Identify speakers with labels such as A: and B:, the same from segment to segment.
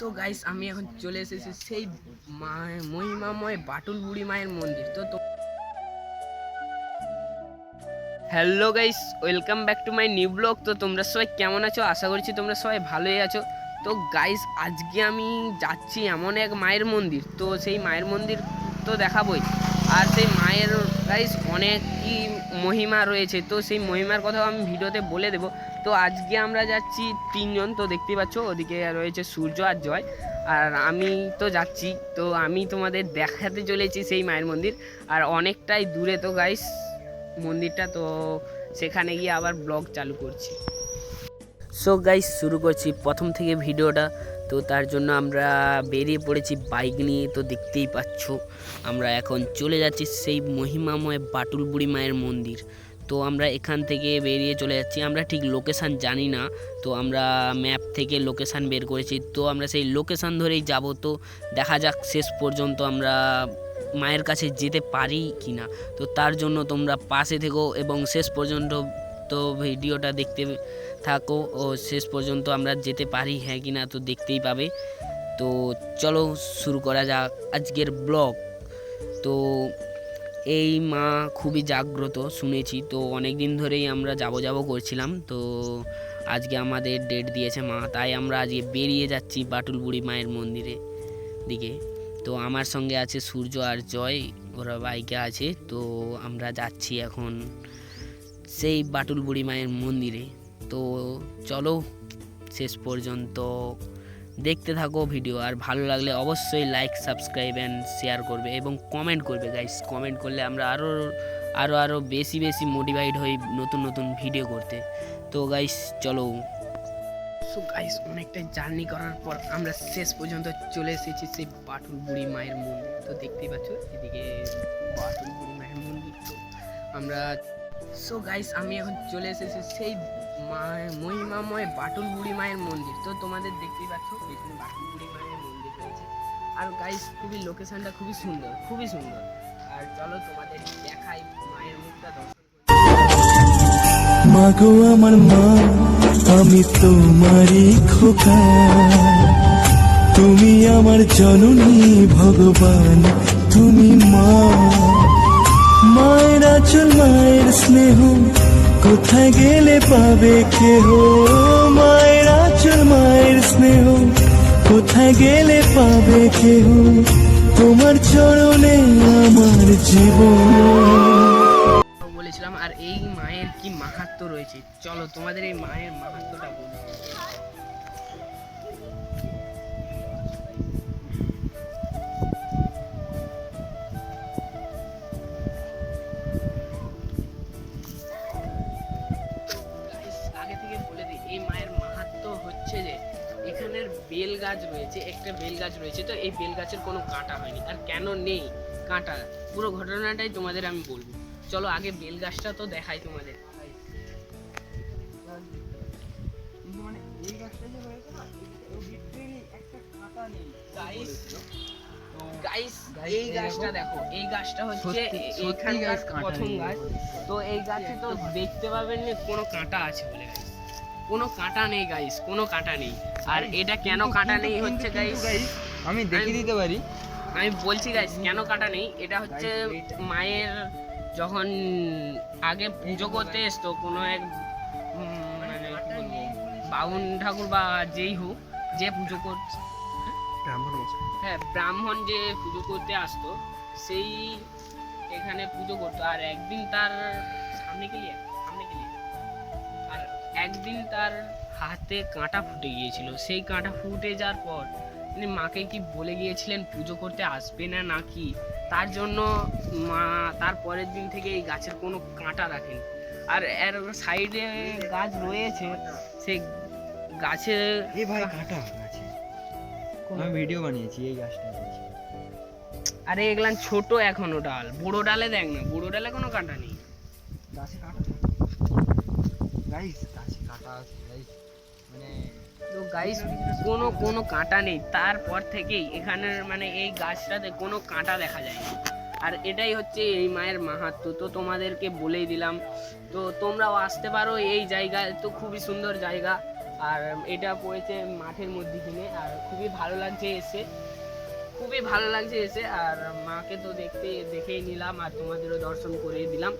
A: So guys আমি এখন চলে এসেছি সেই মহিমাময় বাটুল বুড়ি মায়ের মন্দির। তো তো hello guys welcome back to my new blog তো তোমরা সবাই কেমন আছো? আশা করছি তোমরা সবাই ভালোই আছো। তো গাইস আজকে আমি যাচ্ছি এমন এক মায়ের মন্দির। তো সেই মায়ের মন্দির তো দেখাবই। আর সেই মায়ের গাইস অনেকই মহিমা রয়েছে। তো সেই মহিমার কথাও আমি ভিডিওতে বলে দেবো। তো আজকে আমরা যাচ্ছি তিনজন, তো দেখতেই পাচ্ছ, ওদিকে রয়েছে সূর্য আর জয়। আর আমি তো যাচ্ছি, তো আমি তোমাদের দেখাতে চলেছি সেই মায়ের মন্দির। আর অনেকটাই দূরে তো গাইস মন্দিরটা, তো সেখানে গিয়ে আবার ব্লগ চালু করছি। সো গাইস শুরু করছি প্রথম থেকে ভিডিওটা। তো তার জন্য আমরা বেরিয়ে পড়েছি বাইক নিয়ে, তো দেখতেই পাচ্ছ। আমরা এখন চলে যাচ্ছি সেই মহিমাময় বাটুল বুড়ি মায়ের মন্দির। তো আমরা এখান থেকে বেরিয়ে চলে যাচ্ছি। আমরা ঠিক লোকেশান জানি না, তো আমরা ম্যাপ থেকে লোকেশান বের করেছি। তো আমরা সেই লোকেশান ধরেই যাব, তো দেখা যাক শেষ পর্যন্ত আমরা মায়ের কাছে যেতে পারি কি না তো তার জন্য তোমরা পাশে থেকো এবং শেষ পর্যন্ত তো ভিডিওটা দেখতে থাকো ও শেষ পর্যন্ত আমরা যেতে পারি হ্যাঁ কি না তো দেখতেই পাবে। তো চলো শুরু করা যাক আজকের ব্লগ। তো এই মা খুবই জাগ্রত, শুনেছি। তো অনেক দিন ধরেই আমরা যাব যাব করছিলাম। তো আজকে আমাদের ডেট দিয়েছে মা, তাই আমরা আজকে বেরিয়ে যাচ্ছি বাটুল বুড়ি মায়ের মন্দিরে দিকে। তো আমার সঙ্গে আছে সূর্য আর জয়, ওরা বাইকে আছে। তো আমরা যাচ্ছি এখন সেই বাটুল বুড়ি মায়ের মন্দিরে। তো চলো শেষ পর্যন্ত দেখতে থাকো ভিডিও। আর ভালো লাগলে অবশ্যই লাইক সাবস্ক্রাইব অ্যান্ড শেয়ার করবে এবং কমেন্ট করবে। গাইস কমেন্ট করলে আমরা আরও আরও আরও বেশি বেশি মোটিভেট হই নতুন নতুন ভিডিও করতে। তো গাইস চলো। সো গাইস অনেকটা জার্নি করার পর আমরা শেষ পর্যন্ত চলে এসেছি সেই বাটুল বুড়ি মায়ের মন্দির। তো দেখতেই পাচ্ছ, এদিকে বাটুল বুড়ি মায়ের মন্দির। তো আমরা সো গাইস আমি এখন চলে এসেছি সেই মা- মহিমাময় বাটুল বুড়ি মায়ের মন্দির। তো তোমাদের দেখতেই পাচ্ছ পেছনে বাটুল বুড়ি মায়ের মন্দির রয়েছে। আর গাইস খুবই লোকেশনটা খুবই সুন্দর খুবই সুন্দর। আর চলো তোমাদের দেখাই মায়ের মুখটা দর্শন।
B: মাগো আমার মা, আমি তোমারই খোকা। তুমি আমার জননী ভগবান, তুমি মা। মায়ের আচল, মায়ের স্নেহ কোথায় গেলে পাবে কেহ? মায়ের আচল, মায়ের স্নেহ। কোথায় গেলে পাবে কেহ? তোমার চরণে আমার জীবন।
A: বলেছিলাম, আর এই মায়ের কি মাহাত্ম রয়েছে? চলো তোমাদের এই মায়ের মাহাত্মটা বলি। বেল গাছ রয়েছে একটা বেল গাছ রয়েছে তো এই বেল গাছের কোনো কাঁটা হয়নি আর কেন নেই কাঁটা? পুরো ঘটনাটাই তোমাদের আমি বলব। চলো আগে বেল গাছটা তো দেখাই তোমাদের। গাইস এই গাছটা দেখো এই গাছটা হচ্ছে এখানকার প্রথম গাছ। তো এই গাছে তো দেখতে পাবেন না কোনো কাঁটা আছে বলে গাইস কোনো কাঁটা নেই গাইস কোনো কাঁটা নেই। আর এটা কেন কাঁটা নেই হচ্ছে গাইস
C: আমি দেখিয়ে দিতে পারি।
A: আমি বলছি গাইস কেন কাটা নেই? এটা হচ্ছে মায়ের যখন আগে পুজো করতে এসতো কোনো এক মানে বাউন ঠাকুর বা যেই হোক যে পুজো করছে হ্যাঁ ব্রাহ্মণ যে পুজো করতে আসতো সেই এখানে পুজো করতো। আর একদিন তার সামনে আর একদিন তার হাতে কাঁটা ফুটে গিয়েছিল। সেই কাঁটা ফুটে যাওয়ার পর তিনি মাকে কি বলে গিয়েছিলেন পুজো করতে আসবে না নাকি? তার জন্য মা তার পরের দিন থেকে এই গাছের কোনো কাঁটা রাখেন। আর এর সাইডে গাছ রয়েছে সেই গাছে
C: এ ভাই কাটা আছে। আমি ভিডিও বানিয়েছি এই গাছটা।
A: আরে এগুলান ছোট এখনও ডাল। বড় ডালে দেখ না বড় ডালে কোনো কাঁটা নেই।
C: গাছে কাটা গাইস কাটা মানে
A: তো গাইস কোনো কোনো কাঁটা নেই। তারপর থেকেই এখানের মানে এই গাছটাতে কোনো কাঁটা দেখা যায় আর এটাই হচ্ছে এই মায়ের মাহাত্ম্য তো তোমাদেরকে বলেই দিলাম। তো তোমরাও আসতে পারো এই জায়গায়। তো খুবই সুন্দর জায়গা। আর এটা পড়েছে মাঠের মধ্যে কিনে আর খুবই ভালো লাগছে এসে। খুবই ভালো লাগছে এসে, আর মাকে তো দেখতে, দেখেই নিলাম, আর তোমাদেরও দর্শন করিয়ে দিলাম।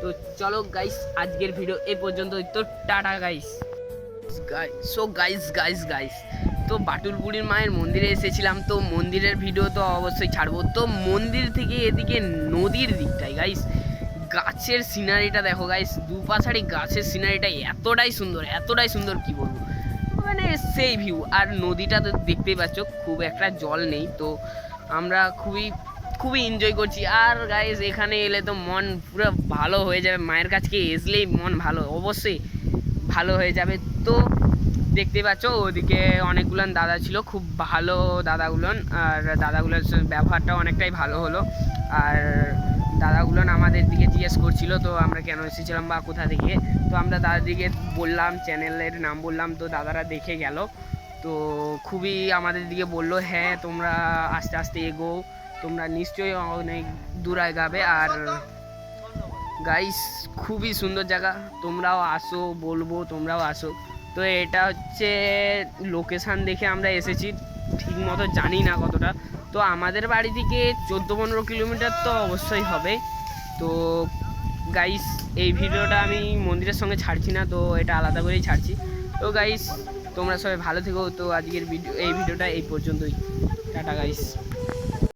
A: তো চলো গাইস আজকের ভিডিও এ পর্যন্ত তো tata guys guys so guys guys guys তো বাটুলপুরির মায়ের মন্দিরে এসেছিলাম। তো মন্দিরের ভিডিও তো অবশ্যই ছাড়বো। তো মন্দির থেকে এদিকে নদীর দিকটাই গাইস গাছের সিনারিটা দেখো গাইস দুপাশারি গাছের সিনারিটা এতটাই সুন্দর এতটাই সুন্দর কি বলব। সেই ভিউ আর নদীটা তো দেখতেই পাচ্ছ, খুব একটা জল নেই। তো আমরা খুবই খুবই এনজয় করছি। আর গাইস এখানে এলে তো মন পুরো ভালো হয়ে যাবে। মায়ের কাছকে এসলেই মন ভালো। অবশ্যই ভালো হয়ে যাবে। তো দেখতে পাচ্ছ, ওদিকে অনেকগুলান দাদা ছিল, খুব ভালো দাদাগুলোন। আর দাদাগুলোর ব্যবহারটা অনেকটাই ভালো হলো। আর দাদাগুলোন আমাদের দিকে জিজ্ঞেস করছিল, তো আমরা কেন এসেছিলাম বা কোথা থেকে? তো আমরা দাদাদিকে বললাম, চ্যানেলের নাম বললাম, তো দাদারা দেখে গেল। তো খুবই আমাদের দিকে বলল হ্যাঁ তোমরা আস্তে আস্তে এগো তোমরা নিশ্চয়ই অনেক দূর আগাবে। আর গাইস খুবই সুন্দর জায়গা, তোমরাও আসো, বলব, তোমরাও আসো। তো এটা হচ্ছে লোকেশান দেখে আমরা এসেছি ঠিক মতো জানি না কতটা। তো আমাদের বাড়ি থেকে চোদ্দ পনেরো কিলোমিটার তো অবশ্যই হবে। তো গাইস এই ভিডিওটা আমি মন্দিরের সঙ্গে ছাড়ছি না, তো এটা আলাদা করেই ছাড়ছি। তো গাইস তোমরা সবাই ভালো থেকো। তো আজকের ভিডিও, এই ভিডিওটা এই পর্যন্তই। Tata guys